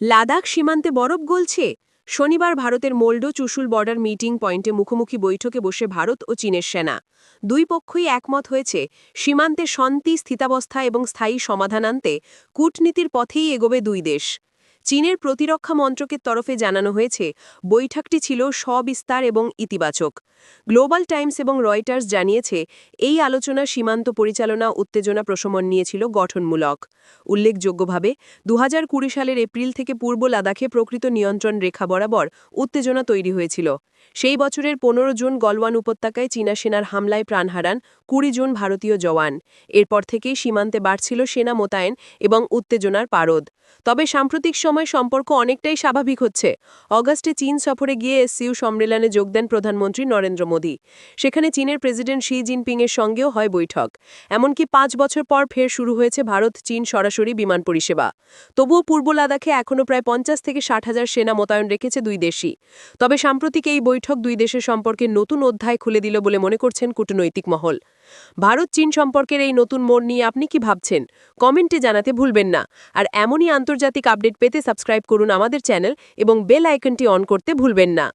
লাদাখ সীমান্তে বরফ গলছে। শনিবার ভারতের মোল্ডো চুশুল বর্ডার মিটিং পয়েন্টে মুখোমুখি বৈঠকে বসে ভারত ও চীনের সেনা। দুই পক্ষই একমত হয়েছে, সীমান্তে শান্তি, স্থিতাবস্থা এবং স্থায়ী সমাধান আনতে কূটনীতির পথেই এগোবে দুই দেশ। চীনের প্রতিরক্ষা মন্ত্রকের তরফে জানানো হয়েছে, বৈঠকটি ছিল সবিস্তার এবং ইতিবাচক। গ্লোবাল টাইমস এবং রয়টার্স জানিয়েছে, এই আলোচনা সীমান্ত পরিচালনা উত্তেজনা প্রশমন নিয়েছিল গঠনমূলক। উল্লেখযোগ্যভাবে দু সালের এপ্রিল থেকে পূর্ব লাদাখে প্রকৃত নিয়ন্ত্রণ রেখা বরাবর উত্তেজনা তৈরি হয়েছিল। সেই বছরের পনেরো জুন গলওয়ান উপত্যকায় চীনা সেনার হামলায় প্রাণ হারান কুড়ি জুন ভারতীয় জওয়ান। এরপর থেকেই সীমান্তে বাড়ছিল সেনা মোতায়েন এবং উত্তেজনার পারদ। তবে সাম্প্রতিক সময় সম্পর্ক অনেকটাই স্বাভাবিক হচ্ছে। অগাস্টে চীন সফরে গিয়ে এসসিউ সম্মেলনে যোগ দেন প্রধানমন্ত্রী নরেন্দ্র মোদী। সেখানে চীনের প্রেসিডেন্ট শি জিনপিংয়ের সঙ্গেও হয় বৈঠক। এমনকি পাঁচ বছর পর ফের শুরু হয়েছে ভারত চীন সরাসরি বিমান পরিষেবা। তবুও পূর্ব লাদাখে এখনও প্রায় পঞ্চাশ থেকে ষাট হাজার সেনা মোতায়েন রেখেছে দুই দেশই। তবে সাম্প্রতিক এই বৈঠক দুই দেশের সম্পর্কে নতুন অধ্যায় খুলে দিল বলে মনে করছেন কূটনৈতিক মহল। ভারত চীন সম্পর্কের এই নতুন মোড় নিয়ে আপনি কি ভাবছেন? কমেন্টে জানাতে ভুলবেন না। আর এমনই আন্তর্জাতিক আপডেট পেতে সাবস্ক্রাইব করুন আমাদের চ্যানেল এবং বেল আইকনটি অন করতে ভুলবেন না।